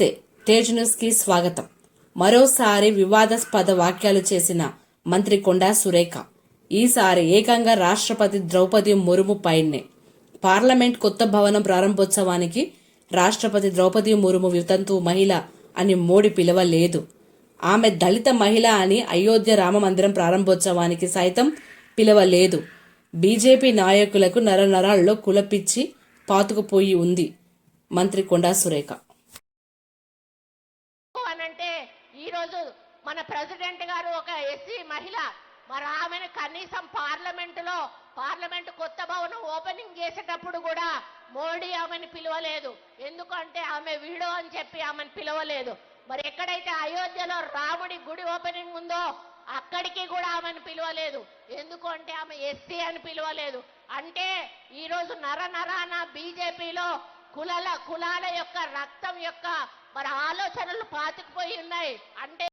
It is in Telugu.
తేజ్ న్యూస్ స్వాగతం. మరోసారి వివాదాస్పద వ్యాఖ్యలు చేసిన మంత్రి కొండా సురేఖ. ఈసారి ఏకంగా రాష్ట్రపతి ద్రౌపది ముర్ము పైనే. పార్లమెంట్ కొత్త భవనం ప్రారంభోత్సవానికి రాష్ట్రపతి ద్రౌపది ముర్ము వితంతు మహిళ అని మోడీ పిలవలేదు. ఆమె దళిత మహిళ అని అయోధ్య రామ మందిరం ప్రారంభోత్సవానికి సైతం పిలవలేదు. బీజేపీ నాయకులకు నరనరాల్లో కులపిచ్చి పాతుకుపోయి ఉంది మంత్రి కొండా సురేఖ. అనంటే ఈరోజు మన ప్రెసిడెంట్ గారు ఒక ఎస్సీ మహిళ. మరి ఆమెను కనీసం పార్లమెంటులో పార్లమెంట్ కొత్త భవనం ఓపెనింగ్ చేసేటప్పుడు కూడా మోడీ ఆమెను పిలవలేదు. ఎందుకంటే ఆమె వీడో అని చెప్పి ఆమెను పిలవలేదు. మరి ఎక్కడైతే అయోధ్యలో రాముడి గుడి ఓపెనింగ్ ఉందో అక్కడికి కూడా ఆమెను పిలవలేదు. ఎందుకు అంటే ఆమె ఎస్సీ అని పిలవలేదు. అంటే ఈరోజు నర నరాన బీజేపీలో కులాల కులాల యొక్క రక్తం యొక్క మరి ఆలోచనలు పాతుకుపోయి ఉన్నాయి. అంటే